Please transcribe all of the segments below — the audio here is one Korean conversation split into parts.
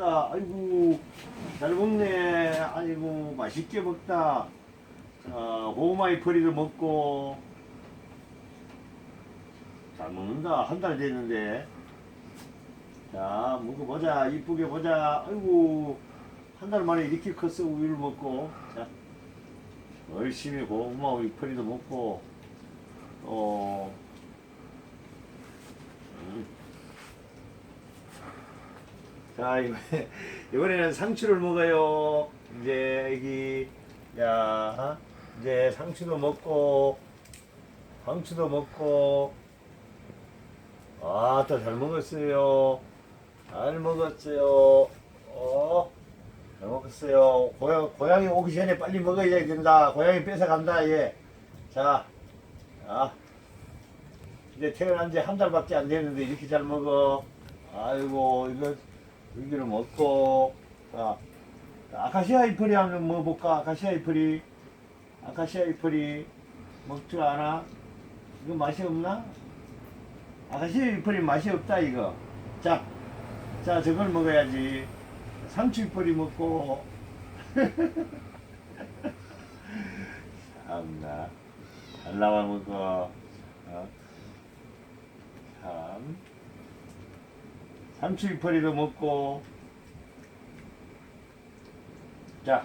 먹는다. 아이고, 잘 먹네. 아이고, 맛있게 먹다. 자, 호마이 퍼리도 먹고. 잘 먹는다. 한 달 됐는데. 자, 먹어보자. 이쁘게 보자. 아이고, 한 달 만에 이렇게 컸어. 우유를 먹고. 자, 열심히 호마이 퍼리도 먹고. 어, 음. 자, 이번에, 이번에는 상추를 먹어요. 이제, 여기, 야, 이제 상추도 먹고, 상추도 먹고, 아, 또 잘 먹었어요. 잘 먹었어요. 어, 잘 먹었어요. 고양, 고양이 오기 전에 빨리 먹어야 된다. 고양이 뺏어간다, 얘. 자, 자. 이제 태어난 지 한 달밖에 안 됐는데 이렇게 잘 먹어. 아이고, 이거, 여기를 먹고. 자, 아카시아 이프리 한번 먹어볼까? 아카시아 이프리. 아카시아 이프리. 먹지 않아? 이거 맛이 없나? 아카시아 이프리 맛이 없다, 이거. 자, 자, 저걸 먹어야지. 상추 이프리 먹고. 참나. 잘 나와 먹어. 어? 참. 이파리도 먹고. 자,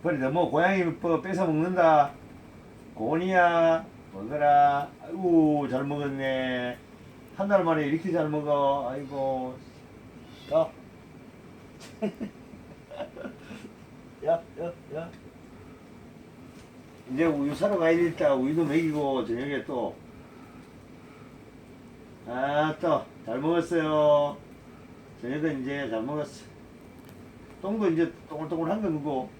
이파리 너무 고양이 뭐 뺏어 먹는다. 고니야, 먹어라. 아이고, 잘 먹었네. 한 달 만에 이렇게 잘 먹어. 아이고. 야. 야, 야, 야. 이제 우유 사러 가야 되겠다. 우유도 먹이고, 저녁에 또. 아, 또, 잘 먹었어요. 저녁은 이제 잘 먹었어. 똥도 이제 동글동글한 거 먹고.